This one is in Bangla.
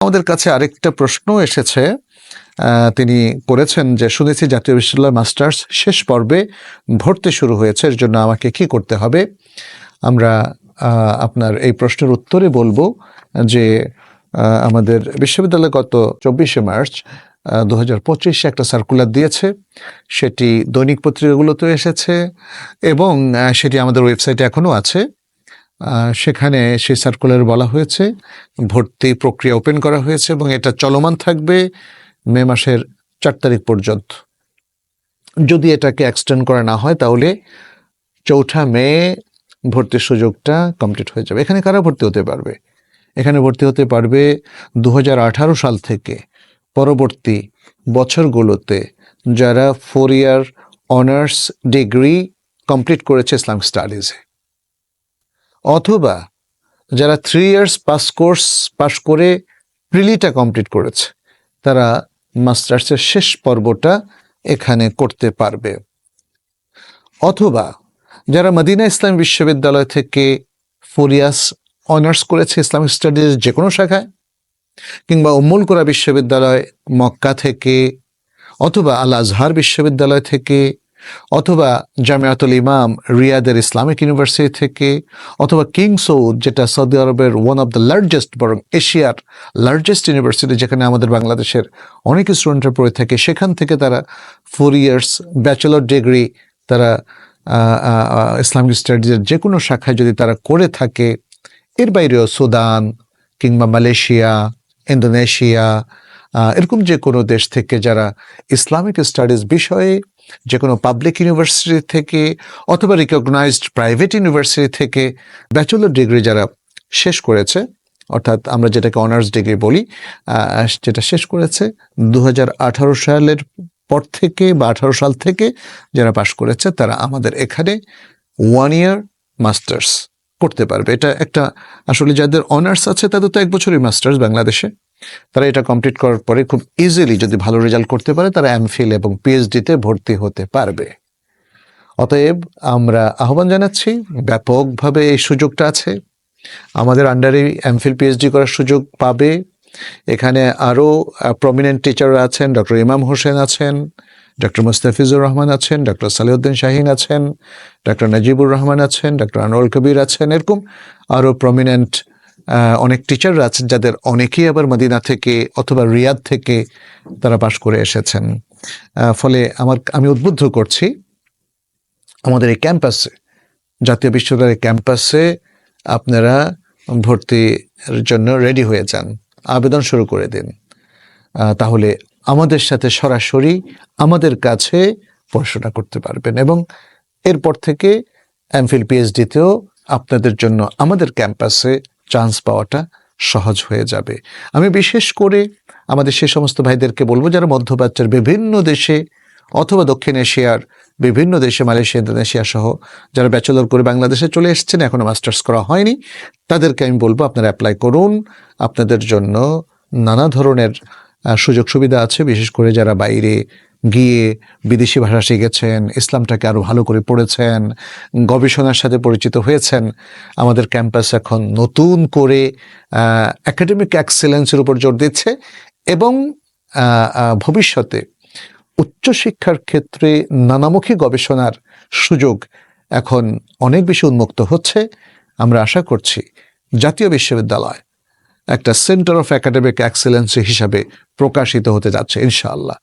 আমাদের কাছে আরেকটা প্রশ্ন এসেছে। তিনি করেছেন যে, শুনেছি জাতীয় বিশ্ববিদ্যালয় মাস্টার্স শেষ পর্বে ভর্তি শুরু হয়েছে, এর জন্য আমাকে কি করতে হবে? আমরা আপনার এই প্রশ্নের উত্তরে বলব যে আমাদের বিশ্ববিদ্যালয় গত চব্বিশে মার্চ দু হাজার পঁচিশে একটা সার্কুলার দিয়েছে। সেটি দৈনিক পত্রিকাগুলোতেও এসেছে এবং সেটি আমাদের ওয়েবসাইটে এখনও আছে। সেখানে সেই সার্কুলার বলা হয়েছে, ভর্তি প্রক্রিয়া ওপেন করা হয়েছে এবং এটা চলমান থাকবে মে মাসের চার তারিখ পর্যন্ত। যদি এটাকে এক্সটেন্ড করা না হয়, তাহলে চৌঠা মে ভর্তির সুযোগটা কমপ্লিট হয়ে যাবে। এখানে কারা ভর্তি হতে পারবে? এখানে ভর্তি হতে পারবে দু হাজার আঠারো সাল থেকে পরবর্তী বছরগুলোতে যারা four year honours degree complete করেছে ইসলামিক স্টাডিজে অথবা যারা three years pass course pass করে প্রিলিটা কমপ্লিট করেছে, তারা মাস্টার্সের শেষ পর্বটা এখানে করতে পারবে। অথবা যারা মদিনা ইসলাম বিশ্ববিদ্যালয় থেকে ফোর ইয়ার্স অনার্স করেছে ইসলামিক স্টাডিজ যে কোনো শাখায়, কিংবা উম্মুল কোরা বিশ্ববিদ্যালয় মক্কা থেকে, অথবা আল আজহার বিশ্ববিদ্যালয় থেকে অথবা জামিয়াতুল ইমাম রিয়াদের ইসলামিক ইউনিভার্সিটি থেকে, অথবা কিং সৌদ, যেটা সৌদি আরবের ওয়ান অফ দ্য লার্জেস্ট বরং এশিয়ার লার্জেস্ট ইউনিভার্সিটি যেখানে আমাদের বাংলাদেশের অনেক স্টুডেন্টরা পড়ে থাকে, সেখান থেকে তারা ফোর ইয়ার্স ব্যাচেলর ডিগ্রি তারা ইসলামিক স্টাডিজের যে কোনো শাখায় যদি তারা করে থাকে, এর বাইরেও সুদান কিংবা মালয়েশিয়া, ইন্দোনেশিয়া এরকম যে কোনো দেশ থেকে যারা ইসলামিক স্টাডিজ বিষয়ে যে কোনো পাবলিক ইউনিভার্সিটি থেকে অথবা রিকগনাইজড প্রাইভেট ইউনিভার্সিটি থেকে ব্যাচেলর ডিগ্রি যারা শেষ করেছে, অর্থাৎ আমরা যেটাকে অনার্স ডিগ্রি বলি যেটা শেষ করেছে দু হাজার আঠারো সালের পর থেকে বা আঠারো সাল থেকে যারা পাশ করেছে, তারা আমাদের এখানে ওয়ান ইয়ার মাস্টার্স করতে পারবে। এটা একটা, আসলে যাদের অনার্স আছে, তাদের তো এক বছরই মাস্টার্স বাংলাদেশে। তারা এটা কমপ্লিট করার পরে খুব ইজিলি যদি ভালো রেজাল্ট করতে পারে, তারা এমফিল এবং পিএইচডিতে ভর্তি হতে পারবে। অতএব আমরা আহ্বান জানাচ্ছি, ব্যাপকভাবে এই সুযোগটা আছে। আমাদের আন্ডারে এমফিল পিএইচডি করার সুযোগ পাবে। এখানে আরও প্রমিনেন্ট টিচাররা আছেন ডক্টর ইমাম হোসেন আছেন ডক্টর মুস্তাফিজুর রহমান আছেন ডক্টর সালিউদ্দিন শাহিন আছেন ডক্টর নাজিবুর রহমান আছেন ডক্টর আনোয়ার কবির আছেন, এরকম আরও প্রমিনেন্ট অনেক টিচাররা আছেন যাদের অনেকেই আবার মদিনা থেকে অথবা রিয়াদ থেকে তারা পাশ করে এসেছেন। ফলে আমার, আমি উদ্বুদ্ধ করছি আমাদের এই ক্যাম্পাসে জাতীয় বিশ্ববিদ্যালয়ের ক্যাম্পাসে আপনারা ভর্তির জন্য রেডি হয়ে যান, আবেদন শুরু করে দিন। তাহলে আমাদের সাথে সরাসরি আমাদের কাছে পড়াশোনা করতে পারবেন এবং এরপর থেকে এমফিল পিএইচডিতেও আপনাদের জন্য আমাদের ক্যাম্পাসে চান্স পাওয়াটা সহজ হয়ে যাবে। আমি বিশেষ করে আমাদের সে সমস্ত ভাইদেরকে বলব যারা মধ্যপ্রাচ্যের বিভিন্ন দেশে অথবা দক্ষিণ এশিয়ার বিভিন্ন দেশে, মালয়েশিয়া, ইন্দোনেশিয়া সহ যারা ব্যাচেলর করে বাংলাদেশে চলে এসছেন, এখনও মাস্টার্স করা হয়নি, তাদেরকে আমি বলব আপনারা অ্যাপ্লাই করুন। আপনাদের জন্য নানা ধরনের সুযোগ সুবিধা আছে, বিশেষ করে যারা বাইরে গিয়ে বিদেশি ভাষা শিখেছেন, ইসলামটাকে আরও ভালো করে পড়েছেন, গবেষণার সাথে পরিচিত হয়েছেন। আমাদের ক্যাম্পাস এখন নতুন করে একাডেমিক এক্সেলেন্সের উপর জোর দিচ্ছে এবং ভবিষ্যতে উচ্চশিক্ষার ক্ষেত্রে নানামুখী গবেষণার সুযোগ এখন অনেক বেশি উন্মুক্ত হচ্ছে। আমরা আশা করছি জাতীয় বিশ্ববিদ্যালয় একটা সেন্টার অফ একাডেমিক এক্সেলেন্স হিসাবে প্রকাশিত হতে যাচ্ছে, ইনশাআল্লাহ।